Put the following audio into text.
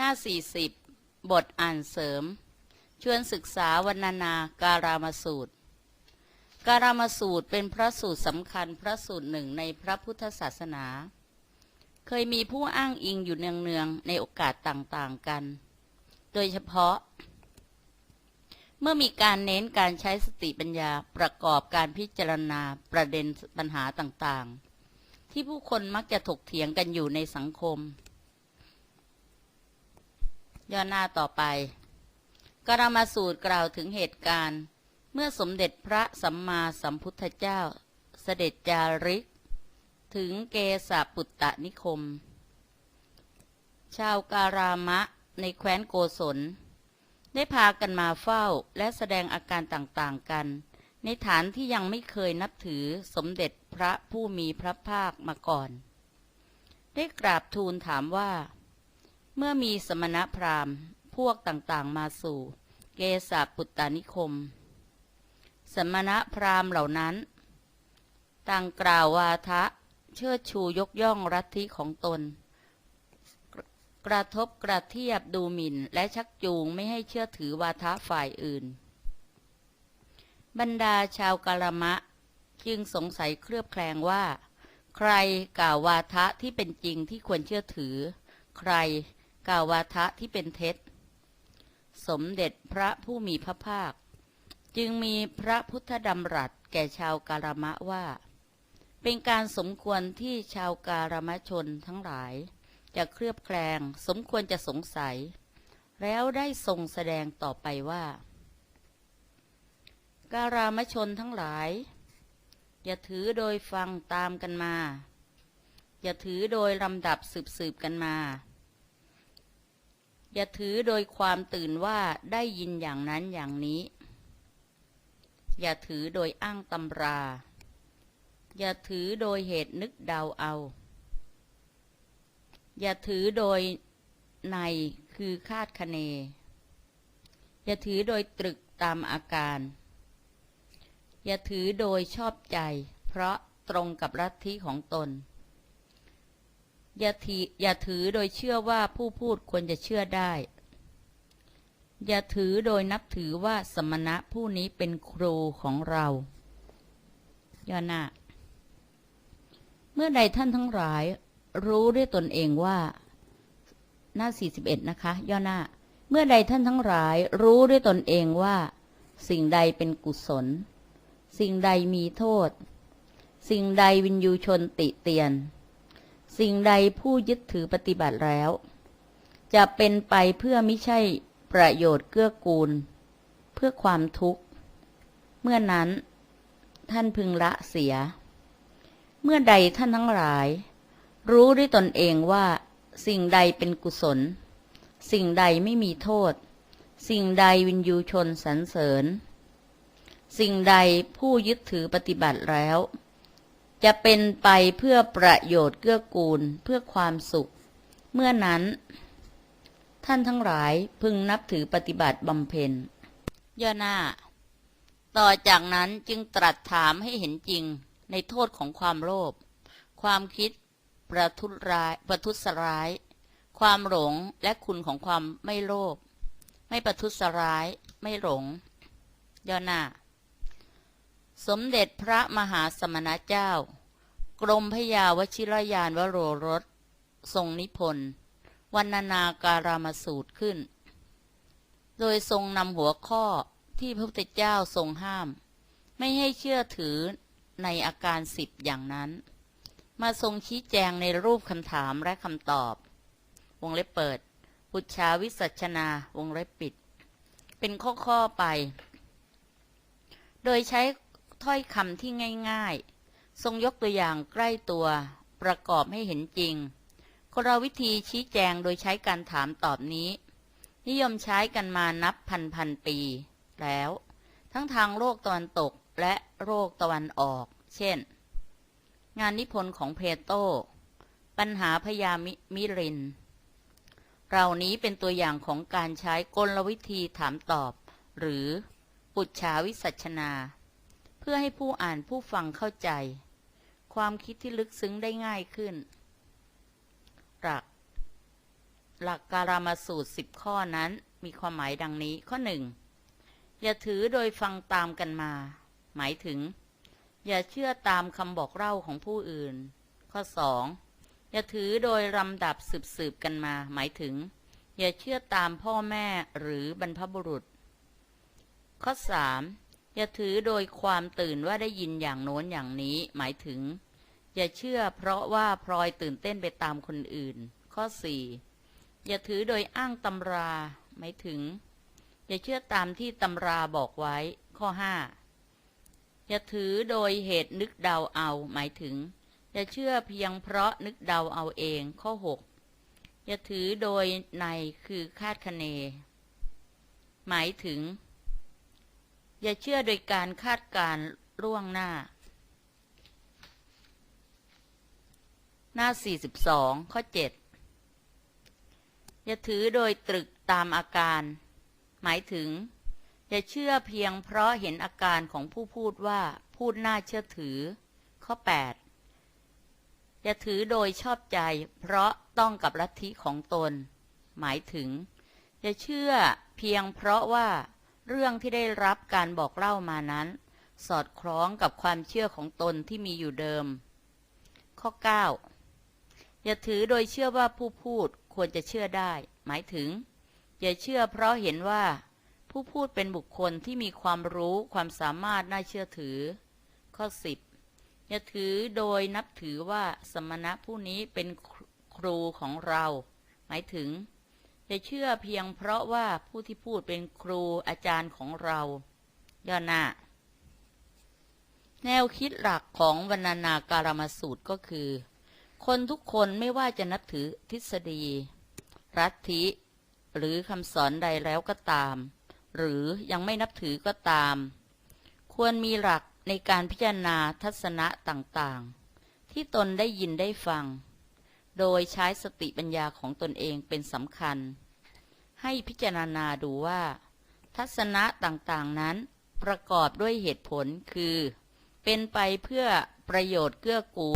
หน้า 40 บทอ่านเสริม ชวนศึกษาวรรณนาการามสูตร การามสูตรเป็นพระสูตรสำคัญพระสูตรหนึ่งในพระพุทธศาสนา เคยมีผู้อ้างอิงอยู่เนืองๆในโอกาสต่างๆกัน โดยเฉพาะ เมื่อมีการเน้นการใช้สติปัญญาประกอบการพิจารณาประเด็นปัญหาต่างๆ ที่ผู้คนมักจะถกเถียงกันอยู่ในสังคม ย่อหน้าต่อไป กรามาสูตรกล่าวถึงเหตุการณ์ เมื่อสมเด็จพระสัมมาสัมพุทธเจ้า เสด็จจาริก ถึงเกสาปุตตนิคม ชาวการามะในแคว้นโกศล ได้พากันมาเฝ้าและแสดงอาการต่างๆกัน ในฐานที่ยังไม่เคยนับถือสมเด็จพระผู้มีพระภาคมาก่อน ได้กราบทูลถามว่า เมื่อมีสมณพราหมณ์พวกต่างๆ มาสู่ เกสาปุตตานิคม สมณพราหมณ์เหล่านั้น ต่างกล่าววาทะเชิดชูยกย่องรัฐิของตน กระทบกระเทียบดูหมิ่นและชักจูงไม่ให้เชื่อถือวาทะฝ่ายอื่น บรรดาชาวกาลมะจึงสงสัยเคลือบแคลงว่า ใครกล่าววาทะที่เป็นจริงที่ควรเชื่อถือ ใคร กล่าววาทะที่เป็นเท็จ สมเด็จพระผู้มีพระภาค จึงมีพระพุทธดำรัสแก่ชาวกาลมะว่า เป็นการสมควรที่ชาวการมชนทั้งหลาย จะเคลือบแคลงสมควรจะสงสัย แล้วได้ทรงแสดงต่อไปว่า การามชนทั้งหลาย อย่าถือโดยฟังตามกันมา อย่าถือโดยลำดับสืบสืบกันมา อย่าถือโดยความตื่นว่าได้ยินอย่างนั้นอย่างนี้ อย่าถือโดยอ้างตำรา อย่าถือโดยเหตุนึกเดาเอา อย่าถือโดยในคือคาดคะเน อย่าถือโดยตรึกตามอาการ อย่าถือโดยชอบใจ เพราะตรงกับลัทธิของตน อย่าถืออย่าถือโดยเชื่อว่าผู้พูดควรจะเชื่อได้ อย่าถือโดยนับถือว่าสมณะผู้นี้เป็นครูของเราย่อหน้าเมื่อใดท่านทั้งหลาย รู้ด้วยตนเองว่า หน้า 41 นะคะ ย่อหน้า เมื่อใดท่านทั้งหลาย รู้ด้วยตนเองว่า สิ่งใดเป็นกุศล สิ่งใดมีโทษ สิ่งใดวินยูชนติเตียน สิ่งใดผู้ยึดถือปฏิบัติแล้ว จะเป็นไปเพื่อไม่ใช่ประโยชน์เกื้อกูล เพื่อความทุกข์ เมื่อนั้นท่านพึงละเสีย เมื่อใดท่านทั้งหลาย รู้ด้วยตนเองว่า สิ่งใดเป็นกุศล สิ่งใดไม่มีโทษ สิ่งใดวินยูชนสรรเสริญ สิ่งใดผู้ยึดถือปฏิบัติแล้ว จะเป็นไปเพื่อประโยชน์เกื้อกูลเพื่อความสุข เมื่อนั้น ท่านทั้งหลายพึงนับถือปฏิบัติบำเพ็ญย่อหน้า ต่อจากนั้นจึงตรัสถามให้เห็นจริงในโทษของความโลภความคิดประทุษร้ายประทุษร้าย ความหลงและคุณของความไม่โลภไม่ประทุษร้าย ไม่หลงย่อหน้า สมเด็จพระมหาสมณเจ้า กรมพยาวชิรยานวโรรส ทรงนิพนธ์วรรณนาการามสูตรขึ้น โดยทรงนำหัวข้อที่พระพุทธเจ้าทรงห้าม ไม่ให้เชื่อถือในอาการสิบอย่างนั้น มาทรงชี้แจงในรูปคำถามและคำตอบ วงเล็บเปิด ปุจชาวิสัชนาวงเล็บปิด เป็นข้อ ๆ ไป โดยใช้ ถ้อยคำที่ง่ายๆ ทรงยกตัวอย่างใกล้ตัว ประกอบให้เห็นจริงคนเราวิธีชี้แจงโดยใช้การถามตอบนี้ นิยมใช้กันมานับพันพันปี แล้ว ทั้งทางโลกตะวันตกและโลกตะวันออก เช่น งานนิพนธ์ของเพโต ปัญหาพยามิมิรินเหล่านี้เป็นตัวอย่างของการใช้กลวิธีถามตอบ หรือปุจฉาวิสัชนา พื่อให้ผู้อ่านผู้ฟังเข้าใจ ความคิดที่ลึกซึ้งได้ง่ายขึ้น หลัก หลักการามาสูตรสิบข้อนั้นมีความหมายดังนี้ข้อหนึ่งอย่าถือโดยฟังตามกันมา หมายถึง อย่าเชื่อตามคำบอกเล่าของผู้อื่น ข้อสองอย่าถือโดยลำดับสืบสืบๆกันมา หมายถึง อย่าเชื่อตามพ่อแม่หรือบรรพบุรุษ ข้อสาม อย่าถือโดยความตื่นว่าได้ยินอย่างโน้นอย่างนี้หมายถึง อย่าเชื่อเพราะว่าพลอยตื่นเต้นไปตามคนอื่น ข้อสี่อย่าถือโดยอ้างตำราหมายถึง อย่าเชื่อตามที่ตำราบอกไว้ ข้อห้าอย่าถือโดยเหตุนึกเดาเอา หมายถึง อย่าเชื่อเพียงเพราะนึกเดาเอาเอง ข้อหกอย่าถือโดยในคือคาดคะเน หมายถึง อย่าเชื่อโดยการคาดการล่วงหน้า หน้า 42 ข้อ 7 อย่าถือโดยตรึกตามอาการ หมายถึง อย่าเชื่อเพียงเพราะเห็นอาการของผู้พูดว่าพูดน่าเชื่อถือ ข้อ 8 อย่าถือโดยชอบใจ เพราะต้องกับลัทธิของตน หมายถึง อย่าเชื่อเพียงเพราะว่า เรื่องที่ได้รับการบอกเล่ามานั้น สอดคล้องกับความเชื่อของตนที่มีอยู่เดิม ข้อ 9 อย่าถือโดยเชื่อว่าผู้พูดควรจะเชื่อได้ หมายถึง อย่าเชื่อเพราะเห็นว่า ผู้พูดเป็นบุคคลที่มีความรู้ความสามารถน่าเชื่อถือ ข้อ 10 อย่าถือโดยนับถือว่าสมณะผู้นี้เป็นครูของเรา หมายถึง อย่าเชื่อเพียงเพราะว่าผู้ที่พูดเป็นครูอาจารย์ของเรา ย่อหน้า แนวคิดหลักของวรรณนาการามสูตรก็คือ คนทุกคนไม่ว่าจะนับถือทฤษฎี รัฐิหรือคำสอนใดแล้วก็ตาม หรือยังไม่นับถือก็ตาม ควรมีหลักในการพิจารณาทัศนะต่างๆ ที่ตนได้ยินได้ฟัง โดยใช้สติปัญญาของตนเองเป็นสำคัญ ให้พิจารณาดูว่า ทัศนะต่างๆนั้นประกอบด้วยเหตุผลคือ เป็นไปเพื่อประโยชน์เกื้อกูล